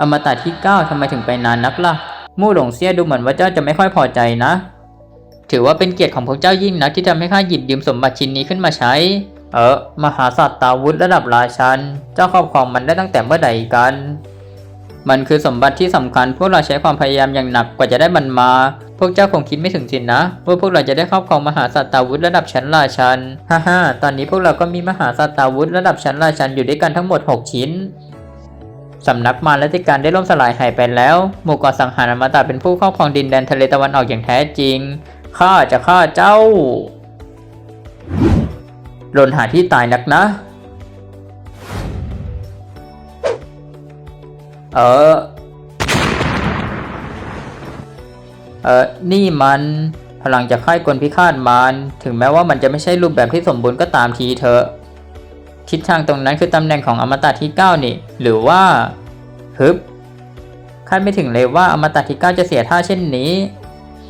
อมตะที่ 9 ทำไมถึงไปนานนักล่ะ มู่หลงเซียดูเหมือนว่าเจ้าจะไม่ค่อยพอใจนะ ถือว่าเป็นเกียรติของพวกเจ้ายิ่งนักที่ทำให้ข้าหยิบยืมสมบัติชิ้นนี้ขึ้นมาใช้ เออ มหาสัตว์ตาวุธระดับราชัน เจ้าครอบครองมันได้ตั้งแต่เมื่อใดกัน มันคือสมบัติที่สำคัญ พวกเราใช้ความพยายามอย่างหนักกว่าจะได้มันมา พวกเจ้าคงคิดไม่ถึงสินนะว่าพวกเราจะได้ครอบครองมหาสัตว์ตาวุธระดับชั้นราชันฮ่าฮ่าตอนนี้พวกเราก็มีมหาสัตว์ตาวุธระดับชั้นราชันอยู่ด้วยกันทั้งหมด 6 ชิ้นสำนักมารและติการได้ล่มสลายหายไปแล้ว หมู่เกาะสังหารอมตะเป็นผู้ครอบครองดินแดนทะเลตะวันออกอย่างแท้จริง ข้าจะฆ่าเจ้าหล่นหาที่ตายนักนะ เออ เออนี่มัน พลังจากค่ายกลพิฆาตมารถึงแม้ว่ามันจะไม่ใช่รูปแบบที่สมบูรณ์ก็ตามทีเถอะ ทิศทางตรงนั้นคือตำแหน่งของอมตะที่ 9 นี่ หรือว่าฮึบคาดไม่ถึงเลยว่าอมตะที่ 9 จะเสียท่าเช่นนี้